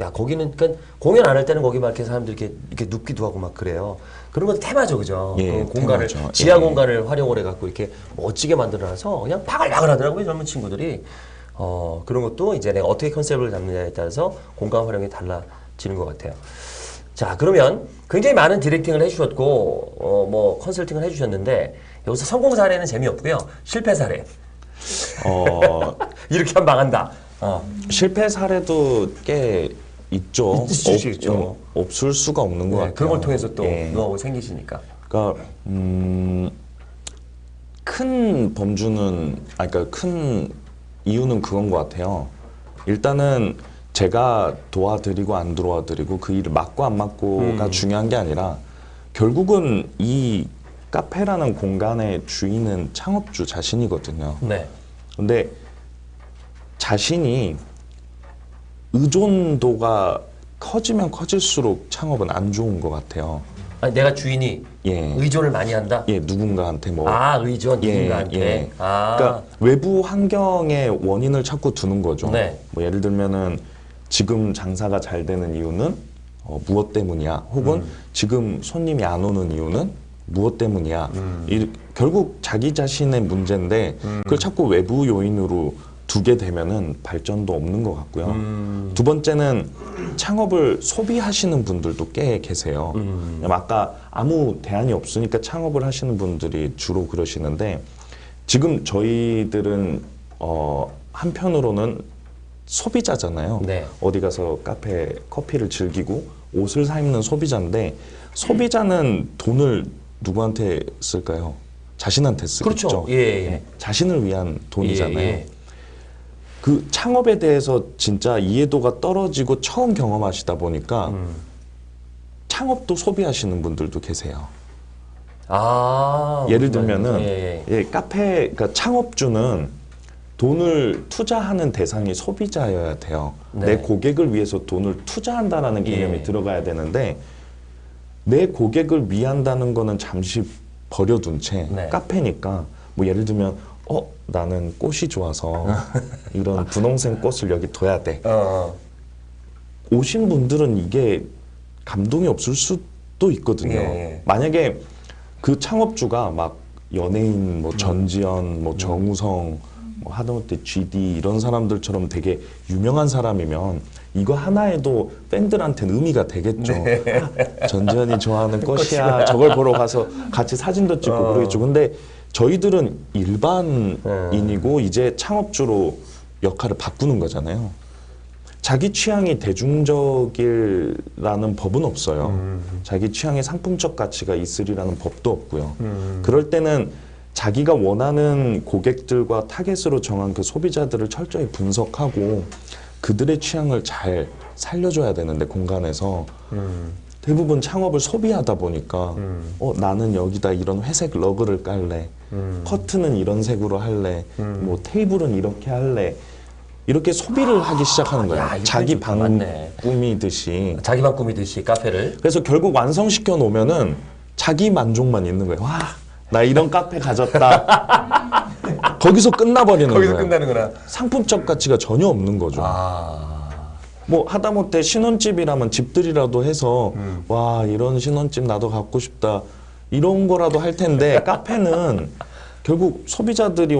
야 거기는 그러니까 공연 안 할 때는 거기 막 이렇게 사람들 이렇게 이렇게 눕기도 하고 막 그래요. 그런 건 테마죠, 그죠? 예, 그 공간을 테마죠. 지하 예. 공간을 활용을 해갖고 이렇게 멋지게 만들어놔서 그냥 바글바글 하더라고요 젊은 친구들이. 어 그런 것도 이제 내가 어떻게 컨셉을 잡느냐에 따라서 공간 활용이 달라지는 것 같아요. 자 그러면 굉장히 많은 디렉팅을 해주셨고 어, 뭐 컨설팅을 해주셨는데 여기서 성공 사례는 재미없고요 실패 사례 어, 이렇게 하면 망한다. 어. 실패 사례도 꽤 있죠. 있을 수 있죠. 어, 없을 수가 없는 것 네, 같아요. 그런 걸 통해서 또 예. 노하우 생기시니까. 그러니까 음, 큰 범주는 아 그러니까 큰 이유는 그건 것 같아요. 일단은 제가 도와드리고 안 도와드리고 그 일을 맞고 안 맞고가 중요한 게 아니라 결국은 이 카페라는 공간의 주인은 창업주 자신이거든요. 네. 근데 자신이 의존도가 커지면 커질수록 창업은 안 좋은 것 같아요. 아니, 내가 주인이 예. 의존을 많이 한다. 예, 누군가한테 뭐. 아 의존 예, 누군가한테. 예. 아. 그러니까 외부 환경의 원인을 찾고 두는 거죠. 네. 뭐 예를 들면은 지금 장사가 잘 되는 이유는 어, 무엇 때문이야? 혹은 음. 지금 손님이 안 오는 이유는 무엇 때문이야? 음. 이, 결국 자기 자신의 문제인데 그걸 자꾸 외부 요인으로 두게 되면은 발전도 없는 것 같고요. 음. 두 번째는 창업을 소비하시는 분들도 꽤 계세요. 음. 아까 아무 대안이 없으니까 창업을 하시는 분들이 주로 그러시는데 지금 저희들은 어, 한편으로는 소비자잖아요. 네. 어디 가서 카페 커피를 즐기고 옷을 사 입는 소비자인데 소비자는 돈을 누구한테 쓸까요? 자신한테 쓰겠죠. 그렇죠. 예, 예. 네, 자신을 위한 돈이잖아요. 예, 예. 그 창업에 대해서 진짜 이해도가 떨어지고 처음 경험하시다 보니까 음. 창업도 소비하시는 분들도 계세요. 아. 예를 들면은 말인지. 예, 예. 예, 카페 그러니까 창업주는 돈을 투자하는 대상이 소비자여야 돼요. 네. 내 고객을 위해서 돈을 투자한다라는 개념이 예. 들어가야 되는데 내 고객을 위한다는 거는 잠시 버려둔 채 네. 카페니까 뭐 예를 들면 어 나는 꽃이 좋아서 이런 분홍색 꽃을 여기 둬야 돼. 어, 어. 오신 분들은 이게 감동이 없을 수도 있거든요. 예, 예. 만약에 그 창업주가 막 연예인, 뭐 전지현, 뭐 정우성, 뭐 하다못해 GD 이런 사람들처럼 되게 유명한 사람이면 이거 하나에도 팬들한테 는 의미가 되겠죠. 아, 전지현이 좋아하는 꽃이야. 저걸 보러 가서 같이 사진도 찍고 어. 그러겠죠. 근데 저희들은 일반인이고 네. 이제 창업주로 역할을 바꾸는 거잖아요. 자기 취향이 대중적이라는 법은 없어요. 음. 자기 취향의 상품적 가치가 있으리라는 법도 없고요. 음. 그럴 때는 자기가 원하는 고객들과 타겟으로 정한 그 소비자들을 철저히 분석하고 그들의 취향을 잘 살려줘야 되는데 공간에서 음. 대부분 창업을 소비하다 보니까 음. 어 나는 여기다 이런 회색 러그를 깔래 음. 커튼은 이런 색으로 할래 음. 뭐 테이블은 이렇게 할래 이렇게 소비를 하기 시작하는 거예요 야, 자기. 방 맞네. 꾸미듯이 자기만 꾸미듯이 카페를. 그래서 결국 완성시켜 놓으면은 자기 만족만 있는 거예요 와 나 이런 카페 가졌다 거기서 끝나버리는 거기서 거예요 끝나는구나. 상품적 가치가 전혀 없는 거죠 아. 뭐 하다못해 신혼집이라면 집들이라도 해서 음. 와 이런 신혼집 나도 갖고 싶다 이런 거라도 할 텐데 카페는 결국 소비자들이